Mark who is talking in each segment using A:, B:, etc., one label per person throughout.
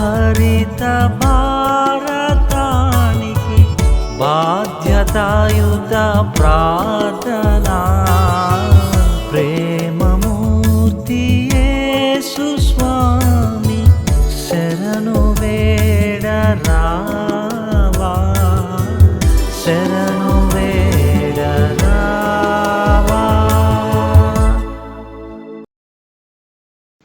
A: హరిత భారతానికి బాధ్యతాయుత ప్రార్థనా. ప్రేమమూర్తి స్వామి శరణు వేడరా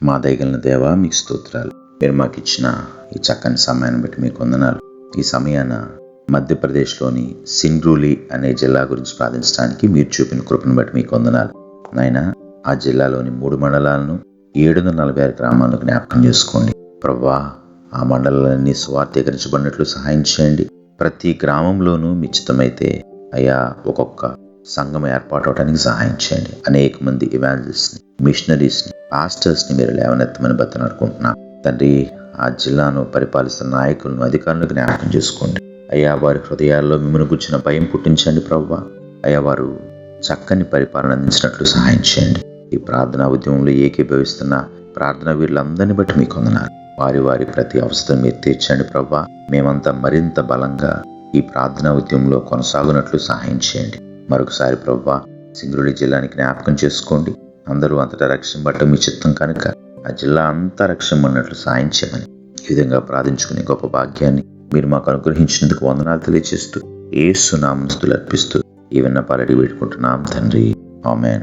B: మా దగ్గర దేవా మీకు స్తోత్రాలు. మీరు మాకు ఇచ్చిన ఈ చక్కని సమయాన్ని బట్టి మీకు వందనాలు. ఈ సమయాన మధ్యప్రదేశ్లోని సింగ్రూలి అనే జిల్లా గురించి ప్రార్థించడానికి మీరు చూపిన కృపను బట్టి మీకు వందనాలు. నాయన ఆ జిల్లాలోని మూడు మండలాలను ఏడు వందల నలభై ఆరు గ్రామాలను జ్ఞాపకం చేసుకోండి. ప్రభా ఆ మండలాలన్నీ స్వార్థీకరించబడినట్లు సహాయం చేయండి. ప్రతి గ్రామంలోనూ మిచ్చితమైతే అయా ఒక్కొక్క సంఘం ఏర్పాటు అవడానికి సహాయం చేయండి. అనేక మంది ఇవాంజలిస్ట్ని మిషనరీస్ని పాస్టర్స్ని మీరు లేవనెత్తమని బతనాడుకుంటున్నాం తండ్రి ఆ జిల్లాను పరిపాలిస్తున్న నాయకులను అధికారులను జ్ఞాపకం చేసుకోండి. అయ్యా వారి హృదయాల్లో మిమ్మల్ని గుర్చిన భయం పుట్టించండి ప్రవ్వ. అయ్యా వారు చక్కని పరిపాలన అందించినట్లు సహాయం చేయండి. ఈ ప్రార్థనా ఉద్యమంలో ఏకీభవిస్తున్న ప్రార్థన వీరులందరినీ బట్టి మీకు వందనాలు వారి వారి ప్రతి అవసరం మీరు తీర్చండి ప్రవ్వా. మేమంతా మరింత బలంగా ఈ ప్రార్థనా ఉద్యమంలో కొనసాగునట్లు సహాయం చేయండి. మరొకసారి ప్రవ్వా సింగరుడి జిల్లాని జ్ఞాపకం చేసుకోండి. అందరూ అంతటా రక్షణ బట్ట మీ చిత్తం కనుక. ఆ జిల్లా అంతా రక్షమన్నట్లు సాయం చేయమని ఈ విధంగా ప్రార్థించుకునే గొప్ప భాగ్యాన్ని మీరు మాకు అనుగ్రహించినందుకు వందనాలు తెలియజేస్తూ సునామస్తులు అర్పిస్తూ ఈ విన్నపాలడి వేడుకుంటున్నాం తండ్రి. ఆమెన్.